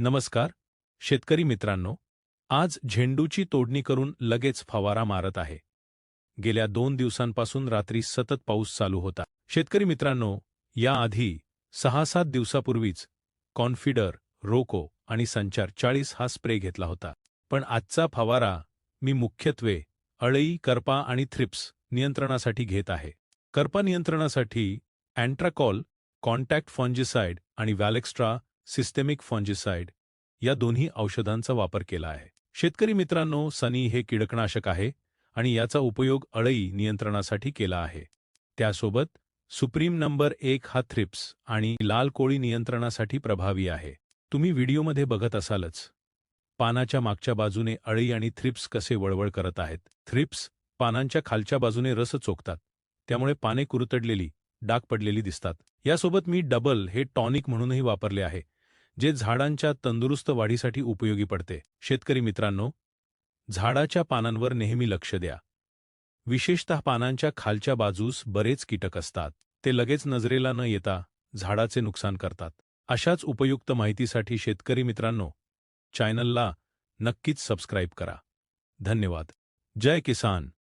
नमस्कार शेतकरी मित्रांनो आज झेंडूची तोडणी करून लगेच फवारा मारत आहे. गेल्या दोन दिवसांपासून रात्री सतत पाऊस चालू होता. शेतकरी मित्रांनो याआधी सहा सात दिवसापूर्वीच कॉन्फिडर रोको आणि संचार चाळीस हा स्प्रे घेतला होता. पण आजचा फवारा मी मुख्यत्वे अळई करपा आणि थ्रिप्स नियंत्रणासाठी घेत आहे. करपा नियंत्रणासाठी अँट्राकॉल कॉन्टॅक्ट फॉन्जिसाइड आणि व्हॅलेक्स्ट्रा सिस्टेमिक फॉन्जिसाइड या दोन्ही औषधांचा वापर केला आहे. शेतकरी मित्रांनो सनी हे कीडकनाशक आहे आणि याचा उपयोग अळई नियंत्रणासाठी केला आहे. त्यासोबत सुप्रीम नंबर एक हा थ्रिप्स आणि लाल कोळी नियंत्रणासाठी प्रभावी आहे. तुम्ही व्हिडिओमध्ये बघत असालच पानाच्या मागच्या बाजूने अळी आणि थ्रिप्स कसे वळवळ करत आहेत. थ्रिप्स पानांच्या खालच्या बाजूने रस चोखतात. त्यामुळे पाने कुरतडलेली डाग पडलेली दिसतात. यासोबत मी डबल हे टॉनिक म्हणूनही वापरले आहे. जे झाडांच्या तंदुरुस्त वाढीसाठी उपयोगी पडते. शेतकरी मित्रांनो झाडाच्या पानांवर नेहमी लक्ष द्या. विशेषतः पानांच्या खालच्या बाजूस बरेच कीटक असतात. ते लगेच नजरेला न येता झाडाचे नुकसान करतात. अशाच उपयुक्त माहितीसाठी शेतकरी मित्रांनो चॅनलला नक्कीच सबस्क्राईब करा. धन्यवाद. जय किसान.